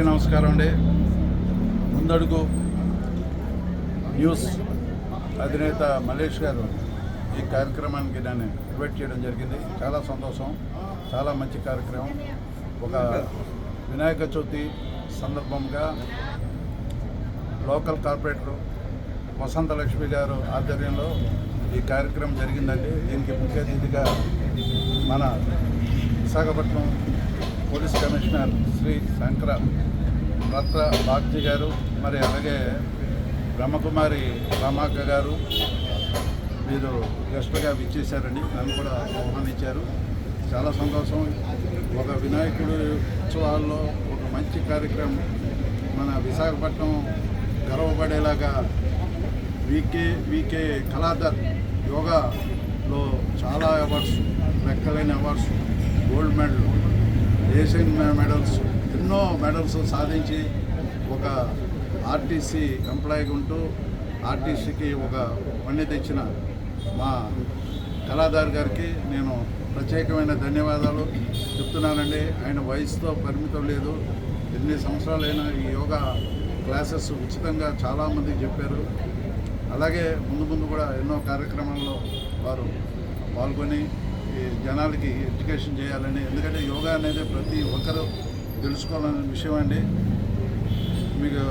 నమస్కారం అండి. ముందడుగు న్యూస్ అధినేత మలేష్ గారు ఈ కార్యక్రమానికి నన్ను ఇన్వైట్ చేయడం జరిగింది. చాలా సంతోషం చాలా మంచి కార్యక్రమం. ఒక వినాయక చవితి సందర్భంగా లోకల్ కార్పొరేటర్ వసంత లక్ష్మి గారు ఆధ్వర్యంలో ఈ కార్యక్రమం జరిగిందండి. దీనికి ముఖ్య అతిథిగా మన విశాఖపట్నం పోలీస్ కమిషనర్ శ్రీ శంకర రత్న బాగ్జీ గారు మరి అలాగే బ్రహ్మకుమారి రామాక్క గారు మీరు గెస్ట్గా విచ్చేశారండి నన్ను కూడా ఆహ్వానించారు. చాలా సంతోషం. ఒక వినాయకుడు ఉత్సవాల్లో ఒక మంచి కార్యక్రమం మన విశాఖపట్నం గర్వపడేలాగా వీకే వీకే కళాధర్ యోగాలో చాలా అవార్డ్స్ లెక్కలేని awards gold medal Asian medals ఎన్నో మెడల్స్ సాధించి ఒక ఆర్టీసీ ఎంప్లాయీగా ఉంటూ ఆర్టీసీకి ఒక పని తెచ్చిన మా కళాదారు గారికి నేను ప్రత్యేకమైన ధన్యవాదాలు చెప్తున్నానండి. ఆయన వయసుతో పరిమితం లేదు. ఎన్ని సంవత్సరాలైనా ఈ యోగా క్లాసెస్ ఉచితంగా చాలామందికి చెప్పారు. అలాగే ముందు ముందు కూడా ఎన్నో కార్యక్రమాల్లో వారు పాల్గొని జనాలకి ఎడ్యుకేషన్ చేయాలని ఎందుకంటే యోగా అనేది ప్రతి ఒక్కరూ తెలుసుకోవాలనే విషయం అండి. మీకు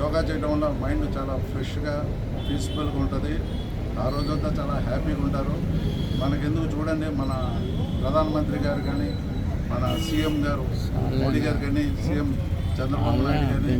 యోగా చేయడం వల్ల మైండ్ చాలా ఫ్రెష్గా పీస్ఫుల్గా ఉంటుంది. ఆ రోజంతా చాలా హ్యాపీగా ఉంటారు. మనకెందుకు చూడండి మన ప్రధానమంత్రి గారు కానీ మన సీఎం గారు మోడీ గారు కానీ సీఎం చంద్రబాబు నాయుడు కానీ